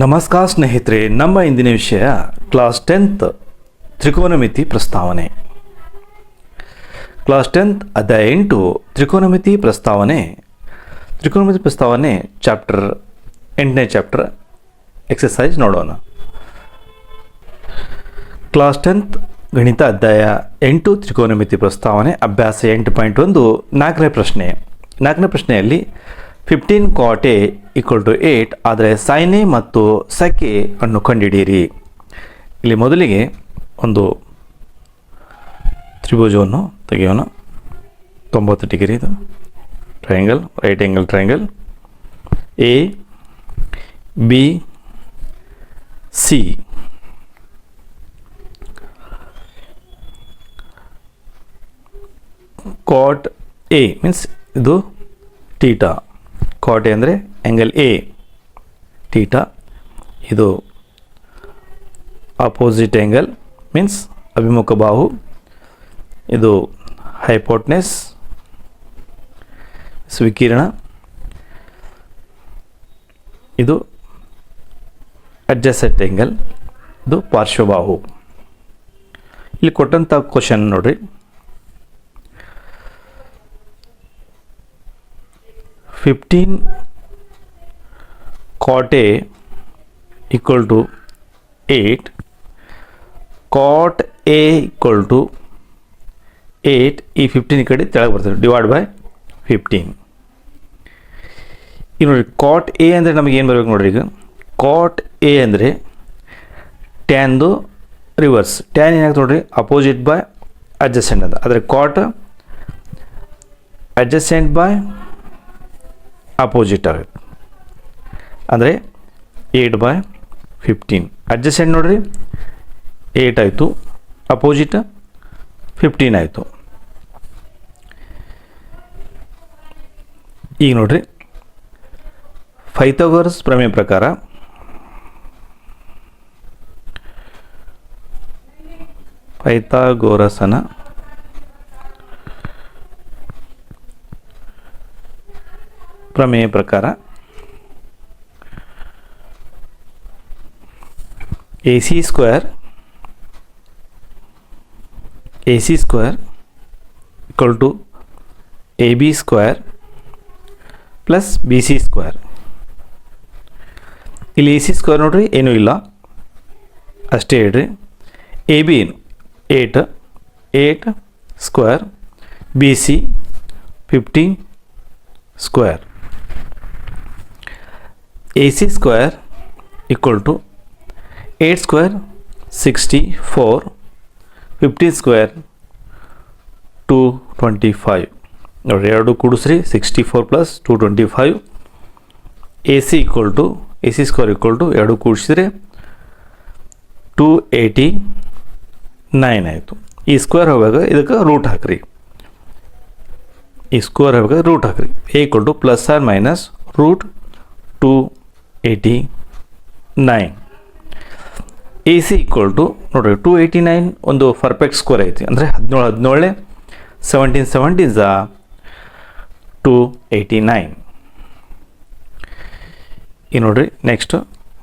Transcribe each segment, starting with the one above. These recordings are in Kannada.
ನಮಸ್ಕಾರ ಸ್ನೇಹಿತರೆ, ನಮ್ಮ ಇಂದಿನ ವಿಷಯ ಕ್ಲಾಸ್ ಟೆಂತ್ ತ್ರಿಕೋನಮಿತಿ ಪ್ರಸ್ತಾವನೆ. ಕ್ಲಾಸ್ ಟೆಂತ್ ಅಧ್ಯಾಯ ಎಂಟು, ತ್ರಿಕೋನಮಿತಿ ಪ್ರಸ್ತಾವನೆ. ತ್ರಿಕೋನಮಿತಿ ಪ್ರಸ್ತಾವನೆ ಚಾಪ್ಟರ್ ಎಂಟನೇ ಚಾಪ್ಟರ್ ಎಕ್ಸಸೈಸ್ ನೋಡೋಣ. ಕ್ಲಾಸ್ ಟೆಂತ್ ಗಣಿತ ಅಧ್ಯಾಯ ಎಂಟು, ತ್ರಿಕೋನಮಿತಿ ಪ್ರಸ್ತಾವನೆ, ಅಭ್ಯಾಸ ಎಂಟು ಪಾಯಿಂಟ್ ಒಂದು, ನಾಲ್ಕನೇ ಪ್ರಶ್ನೆ. ನಾಲ್ಕನೇ ಪ್ರಶ್ನೆಯಲ್ಲಿ fifteen cot A equal to eight ಆದರೆ ಸೈನ್ ಎ ಮತ್ತು ಸೆಕ್ ಎ ಅನ್ನು ಕಂಡುಹಿಡಿಯಿರಿ ಇಲ್ಲಿ ಮೊದಲಿಗೆ ಒಂದು ತ್ರಿಭುಜವನ್ನು ತೆಗೆಯೋಣ. ತೊಂಬತ್ತು ಡಿಗ್ರಿ ಇದು. Triangle right angle triangle A B C cot A means ಇದು ಟೀಟಾ ಕಾಟ್ ಅಂದರೆ ಆ್ಯಂಗಲ್ ಎ ಟೀಟಾ ಇದು ಅಪೋಸಿಟ್ ಆ್ಯಂಗಲ್ ಮೀನ್ಸ್ ಅಭಿಮುಖ ಬಾಹು. ಇದು ಹೈಪೋಟ್ನೆಸ್ ಸ್ವಿಕಿರಣ ಇದು ಅಡ್ಜಸೆಟ್ ಆ್ಯಂಗಲ್ ಇದು ಪಾರ್ಶ್ವಬಾಹು ಇಲ್ಲಿ ಕೊಟ್ಟಂಥ ಕ್ವಶನ್ ನೋಡ್ರಿ. Fifteen cot A equal to eight cot A equal to eight ಈ ಫಿಫ್ಟೀನ್ ಈ ಕಡೆ ತೆಳಗೆ ಬರ್ತದೆ. ಡಿವೈಡ್ ಬೈ ಫಿಫ್ಟೀನ್ ಈಗ ನೋಡಿರಿ ಕಾಟ್ ಎ ಅಂದರೆ ನಮಗೆ ಏನು ಬರ್ಬೇಕು ನೋಡ್ರಿ ಈಗ? ಕಾಟ್ ಎ ಅಂದರೆ ಟ್ಯಾನ್ದು ರಿವರ್ಸ್ ಟ್ಯಾನ್ ಏನಾಗ್ತದೆ ನೋಡ್ರಿ? ಅಪೋಸಿಟ್ ಬೈ ಅಡ್ಜಸ್ಟೆಂಟ್ ಅಂತ. ಆದರೆ ಕಾಟ್ ಅಡ್ಜಸೆಂಟ್ ಬೈ ಅಪೋಸಿಟ್ ಆಗುತ್ತೆ. ಅಂದರೆ ಏಟ್ ಬೈ ಫಿಫ್ಟೀನ್ ಅಡ್ಜಸೆಂಟ್ ನೋಡಿರಿ ಏಟ್ ಆಯಿತು ಅಪೋಸಿಟ್ ಫಿಫ್ಟೀನ್ ಆಯಿತು. ಈಗ ನೋಡ್ರಿ ಫೈಥೋಗರ್ಸ್ ಪ್ರಮೇಯ ಪ್ರಕಾರ ಪೈಥಾಗೋರಸನ ಪ್ರಮೇಯ ಪ್ರಕಾರ A C square A C square equal to A B square plus B C square. ಇಲ್ಲಿ ಎ ಸಿ ಸ್ಕ್ವೇರ್ ನೋಡ್ರಿ, ಏನೂ ಇಲ್ಲ. ಅಷ್ಟೇ ಹೇಳ್ರಿ. ಎ ಬಿ ಏನು? Eight. Eight square B C fifteen square. A C square equal to eight square sixty four fifteen square two twenty five ನೋಡಿ, ಎರಡು ಕೂಡಿಸ್ರಿ sixty four plus two twenty five A C equal to A C square equal to ಎರಡು ಕೂಡಿಸಿದ್ರೆ ಟು ಏಯ್ಟಿ ನೈನ್ ಆಯಿತು. ಈ ಸ್ಕ್ವೇರ್ ಹೋಗುವಾಗ ಇದಕ್ಕೆ ರೂಟ್ ಹಾಕ್ರಿ. ಈ ಸ್ಕ್ವೇರ್ ಹೋಗುವಾಗ ರೂಟ್ ಹಾಕ್ರಿ. A equal to plus or minus root two eighty nine A C equal to ನೋಡಿರಿ ಟು ಏಯ್ಟಿ ನೈನ್ ಒಂದು ಪರ್ಫೆಕ್ಟ್ ಸ್ಕೋರ್ ಐತಿ. ಅಂದರೆ ಹದಿನೇಳು ಹದಿನೇಳೆ ಸೆವೆಂಟೀನ್ ಝಾ ಟು ಏಯ್ಟಿ ನೈನ್ ಈ ನೋಡ್ರಿ ನೆಕ್ಸ್ಟ್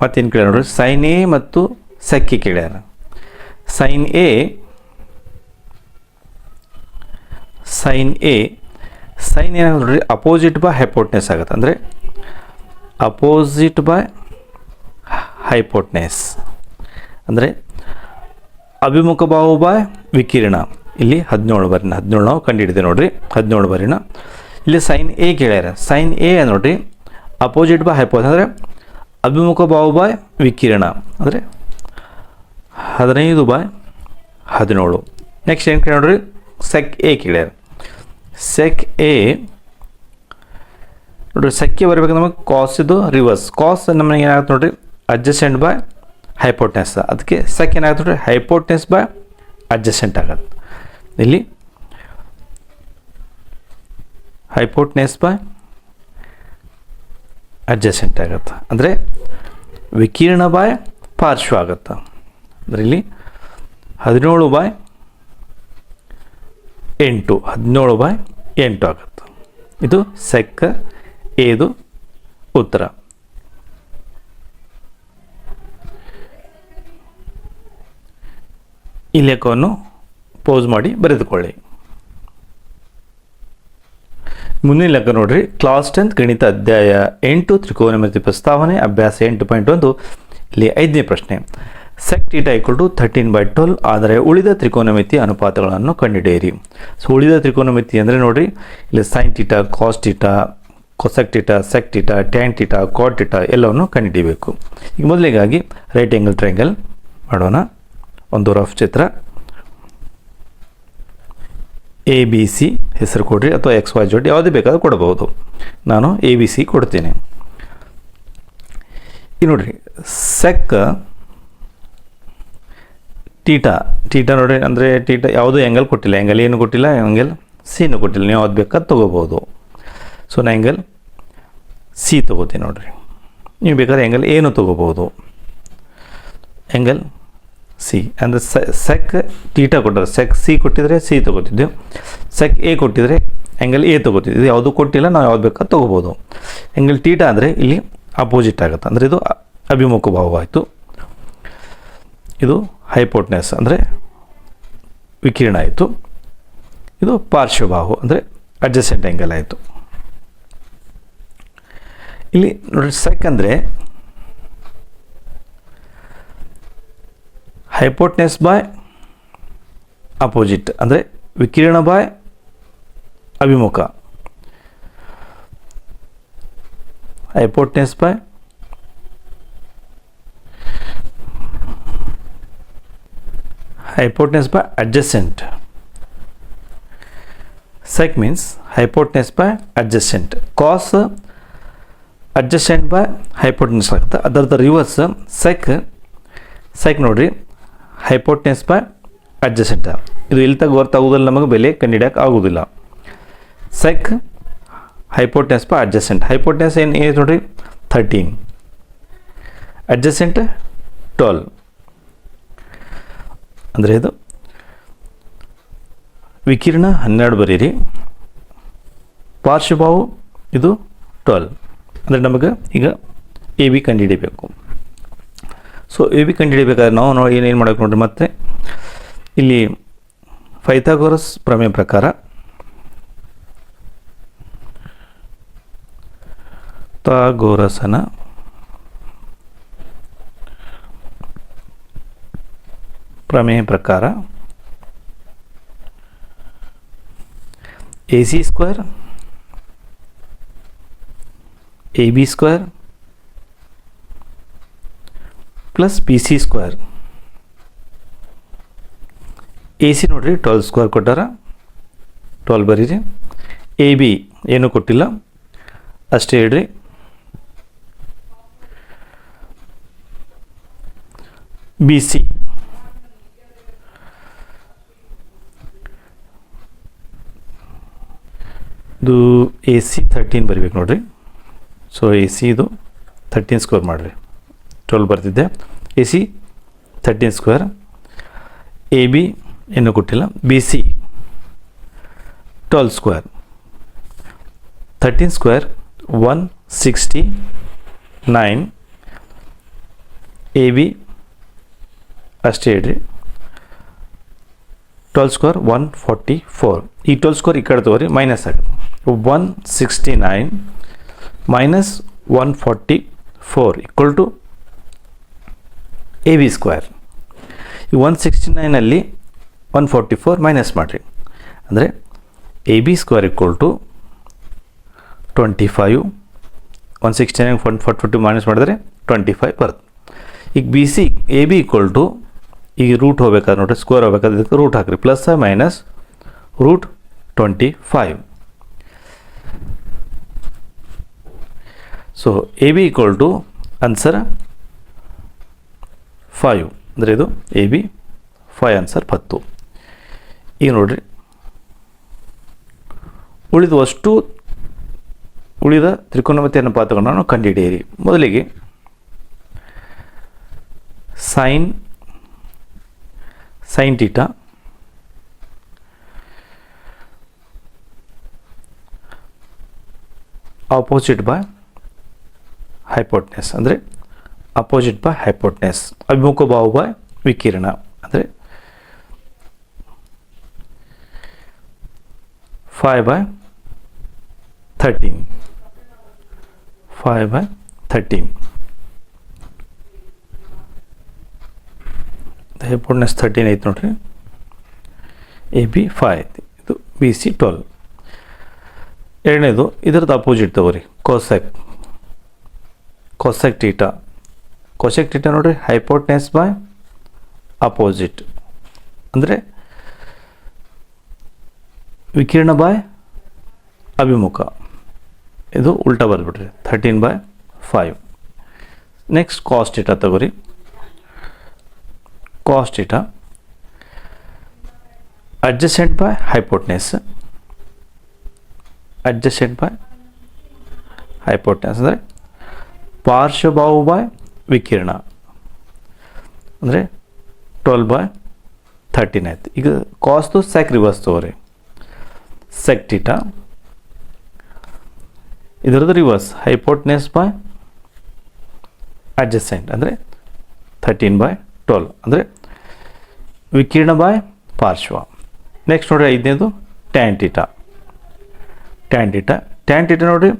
ಮತ್ತೇನು ಕೇಳ್ಯಾರ ನೋಡ್ರಿ ಸೈನ್ ಎ ಮತ್ತು ಸೆಕ್ಕಿ ಕೇಳ್ಯಾರ. Sine A sine A sine ಏನಾಗುತ್ತೆ ನೋಡ್ರಿ ಅಪೋಸಿಟ್ ಬೈ ಹೆಪೋಟ್ನೆಸ್ ಆಗುತ್ತೆ. ಅಂದರೆ ಅಪೋಸಿಟ್ ಬೈ ಹೈಪೋಟ್ನೆಸ್ ಅಂದರೆ ಅಭಿಮುಖ ಬಾಹು ಬೈ ವಿಕಿರಣ. ಇಲ್ಲಿ ಹದಿನೇಳು ಬರಿನ, ಹದಿನೇಳು ನಾವು ಕಂಡುಹಿಡಿದೆ ನೋಡ್ರಿ, ಹದಿನೇಳು ಬರಿನ. ಇಲ್ಲಿ ಸೈನ್ ಎ ಕೇಳ್ಯಾರ. ಸೈನ್ ಎ ನೋಡ್ರಿ ಅಪೋಸಿಟ್ ಬೈ ಹೈಪೋಸ್ ಅಂದರೆ ಅಭಿಮುಖ ಬಾಹು ಬೈ ವಿಕಿರಣ. ಅಂದರೆ ಹದಿನೈದು ಬೈ ಹದಿನೇಳು. ನೆಕ್ಸ್ಟ್ ಏನು ಕೇಳಿ ನೋಡ್ರಿ ಸೆಕ್ ಎ ಕೇಳ್ಯಾರ. ಸೆಕ್ ಎ ನೋಡ್ರಿ, ಸೆಕ್ಕೆ ಬರಬೇಕು ನಮಗೆ ಕಾಸ್ ಇದು ರಿವರ್ಸ್ ಕಾಸ್ ನಮಗೆ ಏನಾಗುತ್ತೆ ನೋಡಿರಿ ಅಡ್ಜಸ್ಟೆಂಟ್ ಬೈ ಹೈಪೋಟ್ನೆಸ್ ಅದಕ್ಕೆ ಸೆಕ್ ಏನಾಗುತ್ತೆ ನೋಡಿರಿ ಹೈಪೋಟ್ನೆಸ್ ಬೈ ಅಡ್ಜಸ್ಟೆಂಟ್ ಆಗುತ್ತೆ. ಇಲ್ಲಿ ಹೈಪೋಟ್ನೆಸ್ ಬೈ ಅಡ್ಜಸೆಂಟ್ ಆಗುತ್ತೆ. ಅಂದರೆ ವಿಕಿರಣ ಬಾಯ್ ಪಾರ್ಶ್ವ ಆಗುತ್ತೆ. ಅಂದರೆ ಇಲ್ಲಿ ಹದಿನೇಳು ಬಾಯ್ ಎಂಟು, ಹದಿನೇಳು ಬಾಯ್ ಎಂಟು ಆಗುತ್ತೆ. ಇದು ಸೆಕ್ಕ ಏದು ಉತ್ತರ ಈ ಲೆಕ್ಕವನ್ನು ಪೋಸ್ ಮಾಡಿ ಬರೆದುಕೊಳ್ಳಿ. ಮುಂದಿನ ಲೆಕ್ಕ ನೋಡ್ರಿ. ಕ್ಲಾಸ್ ಟೆಂತ್ ಗಣಿತ ಅಧ್ಯಾಯ ಎಂಟು ತ್ರಿಕೋನಮಿತಿ ಪ್ರಸ್ತಾವನೆ, ಅಭ್ಯಾಸ ಎಂಟು ಪಾಯಿಂಟ್ ಒಂದು. ಇಲ್ಲಿ ಐದನೇ ಪ್ರಶ್ನೆ. Sec theta equal to thirteen by twelve ಆದರೆ ಉಳಿದ ತ್ರಿಕೋನಮಿತಿ ಅನುಪಾತಗಳನ್ನು ಕಂಡುಹಿಡಿಯಿರಿ ಸೊ, ಉಳಿದ ತ್ರಿಕೋನಮಿತಿ ಅಂದರೆ ನೋಡಿರಿ. ಇಲ್ಲಿ sine theta cos theta cosec theta sec theta tan theta cot theta ಎಲ್ಲವನ್ನು ಕಂಡುಹಿಡಿಯಬೇಕು. ಈಗ ಮೊದಲಿಗಾಗಿ ರೈಟ್ ಆ್ಯಂಗಲ್ ಟ್ರಯಾಂಗಲ್ ಮಾಡೋಣ. ಒಂದು ರಫ್ ಚಿತ್ರ. ಎ ಬಿ ಸಿ ಹೆಸರು ಕೊಡ್ರಿ ಅಥವಾ ಎಕ್ಸ್ ವೈ ಜೆಡ್ ಯಾವುದೇ ಬೇಕಾದ್ರೂ ಕೊಡಬಹುದು ನಾನು ಎ ಬಿ ಸಿ ಕೊಡ್ತೀನಿ. ಈಗ ನೋಡ್ರಿ ಸೆಕ್ ಟೀಟಾ ಟೀಟಾ ನೋಡಿರಿ, ಅಂದರೆ ಟೀಟಾ ಯಾವುದೂ ಆ್ಯಂಗಲ್ ಕೊಟ್ಟಿಲ್ಲ. ಆ್ಯಂಗಲ್ ಏನು ಕೊಟ್ಟಿಲ್ಲ ಆ್ಯಂಗಲ್ ಸಿನೂ ಕೊಟ್ಟಿಲ್ಲ. ನೀವು ಯಾವ್ದು ಬೇಕಾದ ತೊಗೋಬೋದು. ಸೊ ನಾ ಆ್ಯಂಗಲ್ ಸಿ ತೊಗೋತೀನಿ ನೋಡಿರಿ. ನೀವು ಬೇಕಾದ್ರೆ ಆ್ಯಂಗಲ್ ಏನು ತೊಗೋಬೋದು. ಆ್ಯಂಗಲ್ ಸಿ ಅಂದರೆ ಸೆಕ್ ಟೀಟಾ ಕೊಟ್ಟರೆ ಸೆಕ್ ಸಿ ಕೊಟ್ಟಿದ್ರೆ ಸಿ ತೊಗೋತಿದ್ದೆ ಸೆಕ್ ಎ ಕೊಟ್ಟಿದ್ರೆ ಆ್ಯಂಗಲ್ ಎ ತೊಗೋತಿದ್ದೆ ಇದು ಯಾವುದು ಕೊಟ್ಟಿಲ್ಲ, ನಾವು ಯಾವ್ದು ಬೇಕಾದ್ರೆ ತೊಗೋಬೋದು. ಆ್ಯಂಗಲ್ ಟೀಟಾ ಅಂದರೆ ಇಲ್ಲಿ ಅಪೋಸಿಟ್ ಆಗುತ್ತೆ. ಅಂದರೆ ಇದು ಅಭಿಮುಖ ಭಾವವಾಯಿತು ಇದು ಹೈಪೋಟ್ನೆಸ್ ಅಂದರೆ ವಿಕಿರಣ ಆಯಿತು. ಇದು ಪಾರ್ಶ್ವಬಾಹು ಅಂದರೆ ಅಡ್ಜಸೆಂಟ್ ಆ್ಯಂಗಲ್ ಆಯಿತು. ಇಲ್ಲಿ ನೋಡಿ ಸೈಕ್ ಅಂದರೆ ಹೈಪೋರ್ಟ್ನೆಸ್ ಬಾಯ್ ಅಪೋಸಿಟ್ ಅಂದರೆ ವಿಕಿರಣ ಬಾಯ್ ಅಭಿಮುಖ. ಐಪೋರ್ಟ್ ನೆಸ್ ಬೈ ಹೈ port by adjacent sec means hypotenuse by adjacent cos adjacent by hypotenuse ಆಗುತ್ತೆ. ಅದರದ ರಿವರ್ಸ್ ಸೈಕ್ ಸೈಕ್ ನೋಡ್ರಿ ಹೈಪೋಟೆನ್ಸ್ ಬೈ ಅಡ್ಜಸ್ಟೆಂಟ್ ಇದು ಇಲ್ಲಿ ತಗ ಗೊತ್ತಾಗೋದಿಲ್ಲ ನಮಗೆ, ಬೆಲೆ ಕಂಡಿಡಿಯಕ್ಕೆ ಆಗೋದಿಲ್ಲ. Sec hypotenuse by adjacent hypotenuse ಏನು ಏನು ನೋಡ್ರಿ? ಥರ್ಟೀನ್ ಅಡ್ಜಸ್ಟೆಂಟ್ ಟ್ವೆಲ್ ಅಂದರೆ ಇದು ವಿಕಿರಣ ಹನ್ನೆರಡು ಬರೀರಿ. ಪಾರ್ಶ್ವಭಾವು ಇದು ಟ್ವೆಲ್ ಅಂದರೆ ನಮಗೆ ಈಗ ಎ ಬಿ ಕಂಡುಹಿಡಿಬೇಕು. ಸೊ ಎ ಬಿ ಕಂಡುಹಿಡಿಬೇಕಾದ್ರೆ ನಾವು ನೋಡಿ ಏನೇನು ಮಾಡಬೇಕು ನೋಡ್ರಿ ಮತ್ತೆ. ಇಲ್ಲಿ ಫೈಥಾಗೋರಸ್ ಪ್ರಮೇಯ ಪ್ರಕಾರ ತಾಗೋರಸನ ಪ್ರಮೇಯ ಪ್ರಕಾರ A C square A B square plus B C square A C ನೋಡಿರಿ ಟ್ವೆಲ್ ಸ್ಕ್ವೇರ್ ಕೊಟ್ಟಾರ. ಟ್ವೆಲ್ ಬರೀರಿ. ಎ ಬಿ ಏನೂ ಕೊಟ್ಟಿಲ್ಲ. ಅಷ್ಟೇ ಹೇಳ್ರಿ. ಬಿ ಸಿ ಇದು ಎ ಸಿ ಥರ್ಟೀನ್ ಬರಿಬೇಕು ನೋಡ್ರಿ. ಸೊ ಎ ಸಿ ಇದು ಥರ್ಟೀನ್ ಸ್ಕ್ವೇರ್ ಮಾಡಿರಿ. ಟ್ವೆಲ್ ಬರ್ತಿದ್ದೆ A C thirteen square A B ಇನ್ನೂ ಕೊಟ್ಟಿಲ್ಲ. B C twelve square thirteen square one sixty nine A B ಅಷ್ಟೇ ಹೇಳ್ರಿ. Twelve square one forty four ಈ ಟ್ವೆಲ್ ಸ್ಕ್ವೇರ್ ಈ ಕಡೆ ತಗೋರಿ ಮೈನಸ್ ಆಗಿ one sixty nine minus one equal four equal to A B square ಈ ಒನ್ ಸಿಕ್ಸ್ಟಿ ನೈನಲ್ಲಿ ಒನ್ ಫೋರ್ಟಿ ಫೋರ್ ಮೈನಸ್ ಮಾಡಿರಿ. ಅಂದರೆ A B square equal to twenty five one sixty nine one forty forty minus ಮಾಡಿದ್ರೆ ಟ್ವೆಂಟಿ ಫೈವ್ ಬರುತ್ತೆ. ಈಗ B C A B equal to ಈಗ ರೂಟ್ ಹೋಗ್ಬೇಕಾದ್ರೆ ನೋಡಿರಿ ಸ್ಕ್ವೇರ್ ಹೋಗ್ಬೇಕಾದ್ರೆ ಇದಕ್ಕೆ ರೂಟ್ ಹಾಕಿರಿ. Plus minus root twenty five so A B equal to answer five ಅಂದರೆ ಇದು ಎ ಬಿ ಫೈವ್ ಆನ್ಸರ್ ಹತ್ತು ಈಗ ನೋಡಿರಿ. ಉಳಿದ ಅಷ್ಟು ಉಳಿದ ತ್ರಿಕೋನಮಿತಿ ಅನುಪಾತಗಳನ್ನು ನಾವು ಕಂಡುಹಿಡಿಯಿರಿ. ಮೊದಲಿಗೆ sine sine theta opposite by hypotenuse ಅಂದರೆ ಅಪೋಸಿಟ್ ಬೈ ಹೈಪೋಟ್ನೆಸ್. ಅಭಿಮುಖ ಭಾವ ಬೈ ವಿಕಿರಣ ಅಂದರೆ five by thirteen five by thirteen hypotenuse thirteen ಐತೆ ನೋಡ್ರಿ. ಎ ಬಿ ಫೈ ಐತಿ ಇದು ಬಿ ಸಿ ಟ್ವೆಲ್ ಎರಡನೇದು, ಇದ್ರದ್ದು ಅಪೋಸಿಟ್ ತಗೋರಿ. Cosec cosec theta cosec theta ನೋಡ್ರಿ ಹೈಪೋಟ್ನೆಸ್ ಬೈ ಅಪೋಸಿಟ್ ಅಂದರೆ ವಿಕಿರಣ ಬಾಯ್ ಅಭಿಮುಖ. ಇದು ಉಲ್ಟಾ ಬರ್ಬಿಡ್ರಿ thirteen by five next cos theta ತಗೋರಿ. Cos theta adjacent by hypotenuse adjacent by hypotenuse ಅಂದರೆ ಪಾರ್ಶ್ವಭಾವ ಬಾಯ್ ವಿಕಿರಣ. ಅಂದರೆ ಟ್ವೆಲ್ ಬೈ ಥರ್ಟೀನ್ ಆಯ್ತು. ಈಗ ಕಾಸ್ತು ಸೆಕ್ ರಿವರ್ಸ್ ತಗೋರಿ. ಸೆಕ್ ಟೀಟಾ ಇದರದ್ದು ರಿವರ್ಸ್ ಹೈಪೋಟ್ನೆಸ್ ಬೈ ಅಡ್ಜಸೆಂಟ್ ಅಂದರೆ ಥರ್ಟೀನ್ ಬೈ ಟ್ವೆಲ್ ಅಂದರೆ ವಿಕಿರಣ ಬೈ ಪಾರ್ಶ್ವ. ನೆಕ್ಸ್ಟ್ ನೋಡಿರಿ ಐದನೇದು tan theta tan theta tan theta ನೋಡಿರಿ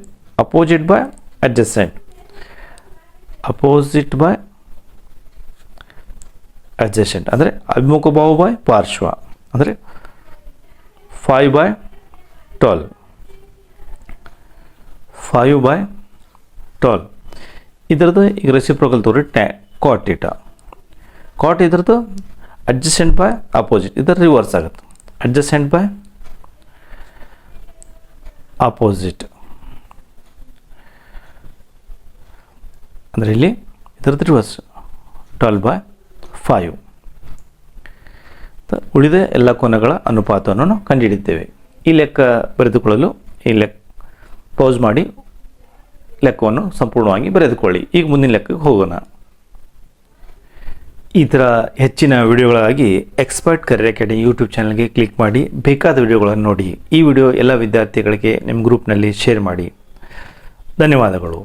opposite by adjacent opposite by adjacent ಅಂದರೆ ಅಭಿಮುಖ ಭಾವ ಬೈ ಪಾರ್ಶ್ವ ಅಂದರೆ five by twelve five by twelve ಇದರದ್ದು ಈಗ ರೆಸಿಪ್ರೋಕಲ್ ತೋರಿ ಟ್ಯಾ ಕಾಟ್ ಇಟ ಕಾಟ್ ಇದ್ರದ್ದು ಅಡ್ಜಸೆಂಟ್ ಬೈ ಅಪೋಸಿಟ್ ಇದರ ರಿವರ್ಸ್ ಆಗುತ್ತೆ ಅಡ್ಜಸೆಂಟ್ ಬೈ ಅಪೋಸಿಟ್ ಅಂದರೆ ಇಲ್ಲಿ ಇದರದ್ದು ರಿವರ್ಸ್ ಟ್ವೆಲ್ ಬೈ ಫೈವ್ ಉಳಿದ ಎಲ್ಲ ಕೋನಗಳ ಅನುಪಾತವನ್ನು ನಾವು ಕಂಡುಹಿಡಿದ್ದೇವೆ ಈ ಲೆಕ್ಕ ಬರೆದುಕೊಳ್ಳಲು ಈ ಲೆಕ್ ಪೌಸ್ ಮಾಡಿ ಲೆಕ್ಕವನ್ನು ಸಂಪೂರ್ಣವಾಗಿ ಬರೆದುಕೊಳ್ಳಿ. ಈಗ ಮುಂದಿನ ಲೆಕ್ಕಕ್ಕೆ ಹೋಗೋಣ. ಈ ಥರ ಹೆಚ್ಚಿನ ವಿಡಿಯೋಗಳಾಗಿ ಎಕ್ಸ್ಪರ್ಟ್ ಕರಿಯರ್ ಅಕಾಡೆಮಿ ಯೂಟ್ಯೂಬ್ ಚಾನಲ್ಗೆ ಕ್ಲಿಕ್ ಮಾಡಿ, ಬೇಕಾದ ವಿಡಿಯೋಗಳನ್ನು ನೋಡಿ. ಈ ವಿಡಿಯೋ ಎಲ್ಲ ವಿದ್ಯಾರ್ಥಿಗಳಿಗೆ ನಿಮ್ಮ ಗ್ರೂಪ್ನಲ್ಲಿ ಶೇರ್ ಮಾಡಿ. ಧನ್ಯವಾದಗಳು.